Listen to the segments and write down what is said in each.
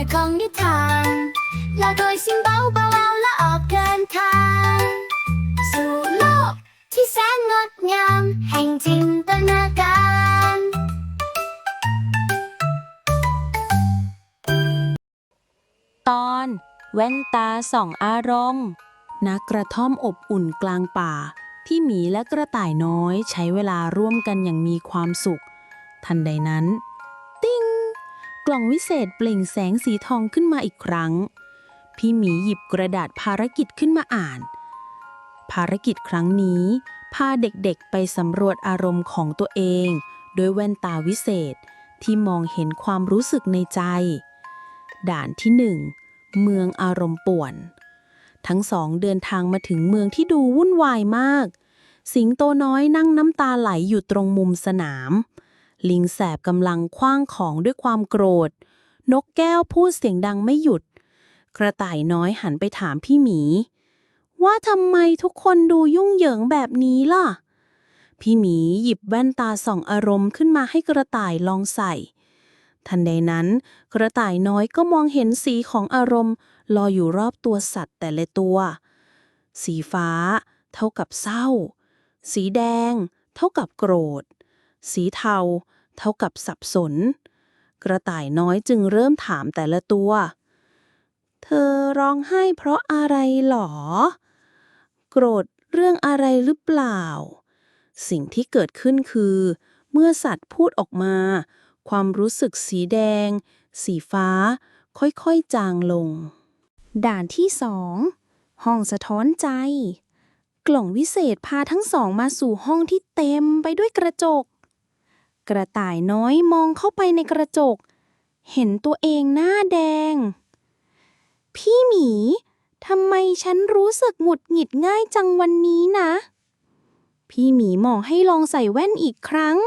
อยของนิทานลาโดยซิมเบาเบาและออกเดินทางสู่โลกที่แสนงดงามแห่งจินตนาการตอนแว่นตาส่องอารมณ์ณกระท่อมอบอุ่นกลางป่า ที่หมีและกระต่ายน้อยใช้เวลาร่วมกันอย่างมีความสุข ทันใดนั้น กล่องวิเศษเปล่งแสงสีทองขึ้นมาอีกครั้ง พี่หมีหยิบกระดาษภารกิจขึ้นมาอ่าน ภารกิจครั้งนี้พาเด็กๆไปสำรวจอารมณ์ของตัวเองด้วยแว่นตาวิเศษที่มองเห็นความรู้สึกในใจ ด่านที่หนึ่งเมืองอารมณ์ป่วน ทั้งสองเดินทางมาถึงเมืองที่ดูวุ่นวายมาก สิงโตน้อยนั่งน้ำตาไหลอยู่ตรงมุมสนาม ลิงแสบกำลังคว้างของด้วยความโกรธ นกแก้วพูดเสียงดังไม่หยุด กระต่ายน้อยหันไปถามพี่หมี ว่าทำไมทุกคนดูยุ่งเหยิงแบบนี้ล่ะ พี่หมีหยิบแว่นตาส่องอารมณ์ขึ้นมาให้กระต่ายลองใส่ ทันใดนั้น กระต่ายน้อยก็มองเห็นสีของอารมณ์ ลอยอยู่รอบตัวสัตว์แต่ละตัว สีฟ้า เท่ากับเศร้า สีแดง เท่ากับโกรธ สีเทา เท่ากับสับสน กระต่ายน้อยจึงเริ่มถามแต่ละตัว เธอร้องไห้เพราะอะไรหรอ โกรธเรื่องอะไรหรือเปล่า สิ่งที่เกิดขึ้นคือ เมื่อสัตว์พูดออกมา ความรู้สึกสีแดง สีฟ้า ค่อยๆจางลง ด่านที่สองห้องสะท้อนใจ กล่องวิเศษพาทั้งสองมาสู่ห้องที่เต็มไปด้วยกระจก กระต่ายน้อยมองเข้าไปในกระจก เห็นตัวเองหน้าแดง พี่หมีทำไมฉันรู้สึกหงุดหงิดง่ายจังวันนี้นะ พี่หมีมองให้ลองใส่แว่นอีกครั้ง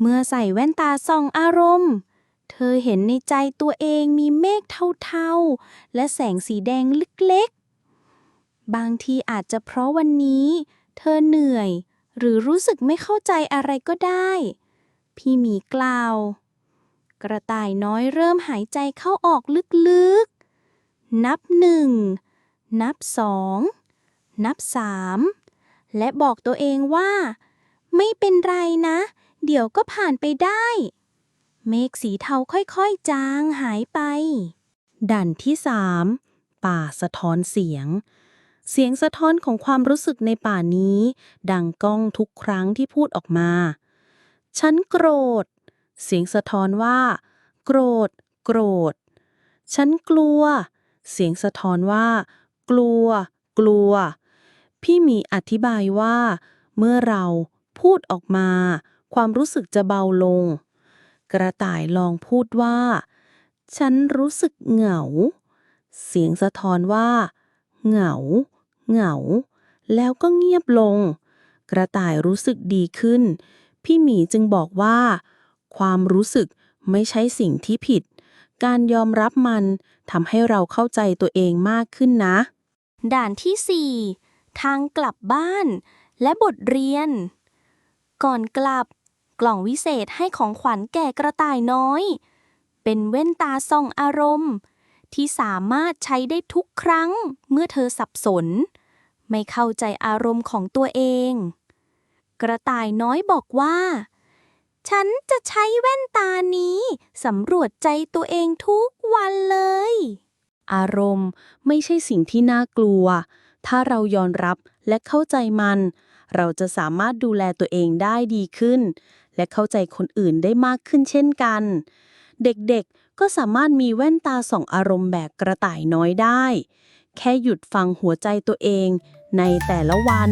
เมื่อใส่แว่นตาส่องอารมณ์ เธอเห็นในใจตัวเองมีเมฆเทาๆ และแสงสีแดงเล็กๆ บางทีอาจจะเพราะวันนี้ เธอเหนื่อย หรือรู้สึกไม่เข้าใจอะไรก็ได้ พี่หมีกล่าว กระต่ายน้อยเริ่มหายใจเข้าออกลึกๆ นับหนึ่ง นับสอง นับสามและบอกตัวเองว่า ไม่เป็นไรนะ เดี๋ยวก็ผ่านไปได้ เมฆสีเทาค่อยๆ จางหายไปด่านที่สามป่าสะท้อนเสียง เสียงสะท้อนของความรู้สึกในป่านี้ ดังก้องทุกครั้งที่พูดออกมา ฉันโกรธ เสียงสะท้อนว่า โกรธ โกรธ ฉันกลัว เสียงสะท้อนว่า กลัว กลัว พี่มีอธิบายว่า เมื่อเราพูดออกมา ความรู้สึกจะเบาลง กระต่ายลองพูดว่า ฉันรู้สึกเหงา เสียงสะท้อนว่า เหงา เหงา แล้วก็เงียบลง กระต่ายรู้สึกดีขึ้น พี่หมีจึงบอกว่า ความรู้สึกไม่ใช่สิ่งที่ผิด การยอมรับมันทำให้เราเข้าใจตัวเองมากขึ้นนะ ด่านที่ 4 ทางกลับบ้าน และบทเรียน ก่อนกลับ กล่องวิเศษให้ของขวัญแก่กระต่ายน้อย เป็นแว่นตาส่องอารมณ์ ที่สามารถใช้ได้ทุกครั้งเมื่อเธอสับสน ไม่เข้าใจอารมณ์ของตัวเอง กระต่ายน้อยบอกว่า ฉันจะใช้แว่นตานี้สำรวจใจตัวเองทุกวันเลย อารมณ์ไม่ใช่สิ่งที่น่ากลัว ถ้าเรายอมรับและเข้าใจมัน เราจะสามารถดูแลตัวเองได้ดีขึ้น และเข้าใจคนอื่นได้มากขึ้นเช่นกัน เด็กๆก็สามารถมีแว่นตาส่องอารมณ์แบบกระต่ายน้อยได้ แค่หยุดฟังหัวใจตัวเองในแต่ละวัน